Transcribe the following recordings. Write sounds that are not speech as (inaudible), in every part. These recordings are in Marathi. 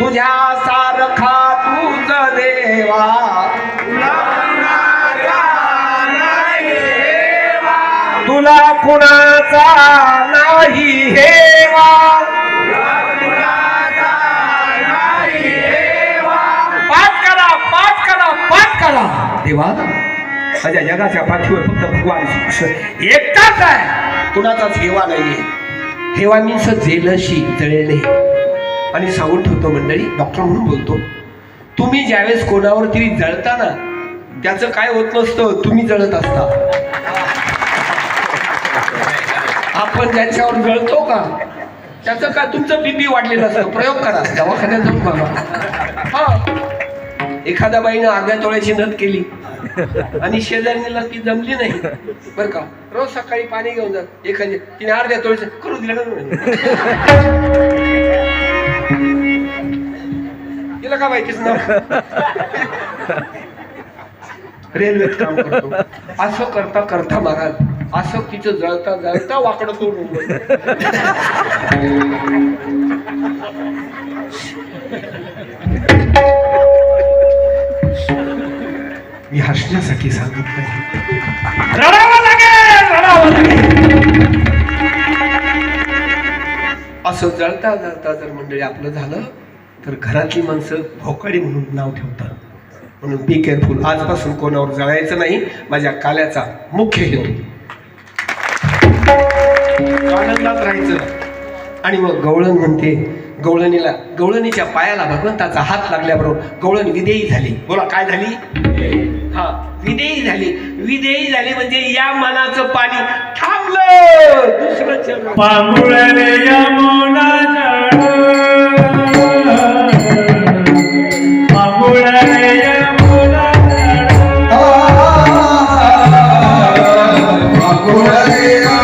तुझ्या सारखा तुझ देवा. तुला कुणाचा नाही हेवा. पाठ करा पाठ करा पाठ करा. देवा माझ्या जगाच्या पाठीवर फक्त भगवान कृष्ण एकटाच आहे. कुणाचाच हेवा नाहीये. हेवा मी जेलशी तळले आणि सांगून ठेवतो मंडळी डॉक्टर म्हणून बोलतो तुम्ही ज्यावेळेस कोणावर तरी जळता ना त्याचं काय होत नसतं तुम्ही जळत असता. आपण ज्यांच्यावर जळतो का त्याचं का तुमचं बीपी वाढलेलं असतं प्रयोग करा दवाखान्यात जाऊन बघा. हा. एखाद्या बाईनं अर्ध्या तोळ्याची नथ केली आणि शेजारीला ती जमली नाही बरं का रोज सकाळी पाणी घेऊन जात एखादी तिने अर्ध्या तोळीचं करू दिलं ना तिला का माहितीच ना रेल्वेत काम करतो. असं करता करता महाराज असं तिचं जळता जळता वाकडं उभं. मी हसण्यासाठी सांगत नाही रडावं लागेल रडावं लागेल. असं जळता जळता जर मंडळी आपलं झालं तर घरातली माणसं भोकाडी म्हणून नाव ठेवतात. म्हणून बी केअरफुल आजपासून कोणावर जळायचं नाही माझ्या काल्याचा मुख्य हेतू आनंदात राहायचं. आणि मग गवळण म्हणते गवळणीला गवळणीच्या पायाला भगवंताचा हात लागल्याबरोबर गवळण विदेयी झाली. बोला काय झाली? हा विदेयी झाली. विदेयी झाली म्हणजे या मनाचं पाणी थांबलं. दुसरं पांगुळले पांगुळले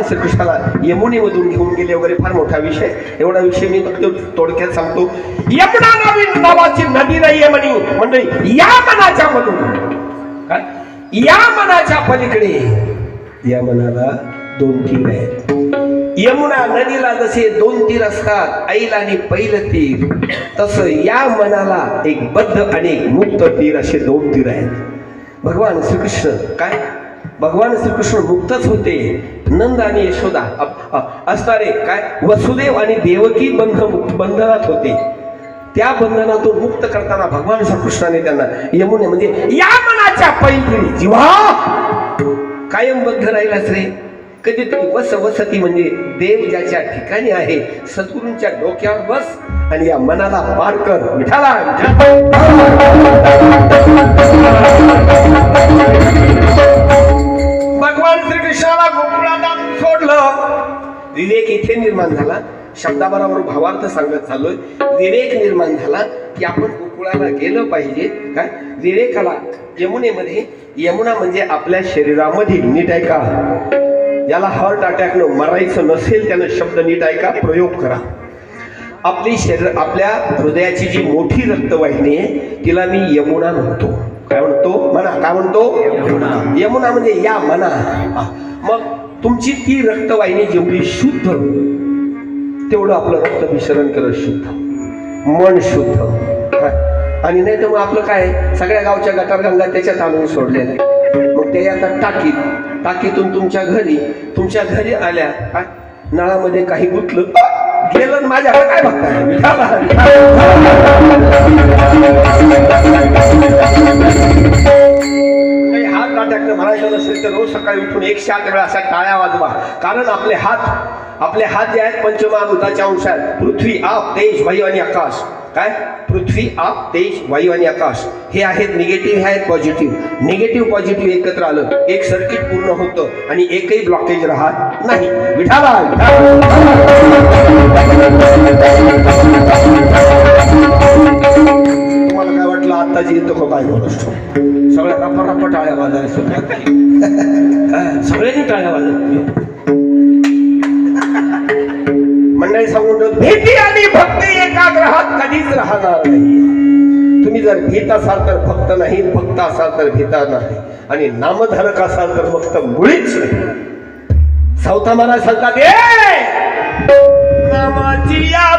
भगवान श्रीकृष्णाला यमुनेमधून घेऊन गेले वगैरे फार मोठा विषय एवढा विषय मी फक्त थोडक्यात सांगतो. यमुना नवीन नावाची नदी नाहीये म्हणी. म्हणजे या मनाच्या मधून. काय? या मनाच्या पलीकडे. या मनाला दोन तीर आहेत. यमुना नदीला जसे दोन तीर असतात ऐल आणि पहिलं तीर तस या मनाला एक बद्ध आणि एक मुक्त तीर असे दोन तीर आहेत. भगवान श्रीकृष्ण काय? भगवान श्रीकृष्ण मुक्तच होते. नंद आणि यशोदा असणारे काय? वसुदेव आणि देवकी बंध बंधनात होते. त्या बंधनातून मुक्त करताना भगवान श्रीकृष्णाने त्यांना यमुने म्हणजे या मनाच्या पैलगिरी जीवा! कायम बद्ध राहिलाच रे कधीतरी वस वसती म्हणजे देव ज्याच्या ठिकाणी आहे सद्गुरूंच्या डोक्यावर बस आणि या मनाला पार कर. विठाला भगवान श्रीकृष्णाला गोकुळात सोडलं. विवेक इथे निर्माण झाला. शब्दाबरोबर भावार्थ सांगत चाललोय. विवेक निर्माण झाला की आपण गोकुळाला गेलं पाहिजे. काय विवेकाला यमुनेमध्ये यमुना म्हणजे आपल्या शरीरामध्ये नीट ऐका. याला हार्ट अटॅकनं मरायचं नसेल त्यानं शब्द नीट ऐका प्रयोग करा. आपली शरीर आपल्या हृदयाची जी मोठी रक्तवाहिनी आहे तिला मी यमुना म्हणतो. म्हणा काय म्हणतो? यमुना. म्हणजे या मना. मग तुमची ती रक्तवाहिनी जेवढी शुद्ध तेवढं आपलं रक्त मिश्रण करत शुद्ध. मन शुद्ध. काय? आणि नाही तर मग आपलं काय? सगळ्या गावच्या गटार गंगा त्याच्यात आणून सोडलेलं. आहे मग ते आता टाकीत टाकीतून तुमच्या घरी तुमच्या घरी आल्या काय नळामध्ये काही गुतलं गेलं माझ्या माझ्याकडे काय बघताय? काही हात नाट्याकडे म्हणायचं नसेल तर रोज सकाळी उठून एकशे आठ वेळा असा टाळ्या वाजवा. कारण आपले हात आपले हात जे आहेत पंचमहाभूताच्या अंश आहेत पृथ्वी आप तेज वायू आणि आकाश. काय? पृथ्वी आप तेज वायू आणि आकाश. हे आहेत निगेटिव्ह हे आहेत पॉझिटिव्ह निगेटिव्ह पॉझिटिव्ह एकत्र आलं एक सर्किट पूर्ण होतं आणि एकही ब्लॉकेज राहत नाही. विठाला तुम्हाला काय वाटलं? आत्ताची येतो काय बोलतो सगळ्या रप्पा रप्पा टाळ्या वाजायला सुरुवात सगळ्यांनी टाळ्या वाजत (laughs) मंडळी सांगून ठेवतो, भीती आणि भक्ती एकाग्रहात कधीच राहणार नाही. तुम्ही जर भीत असाल तर भक्त नाही भक्त असाल तर भीता नाही. आणि नामधारक असाल तर मग मुळीच नाही. सावता महाराज सांगतात "ए, नामाची या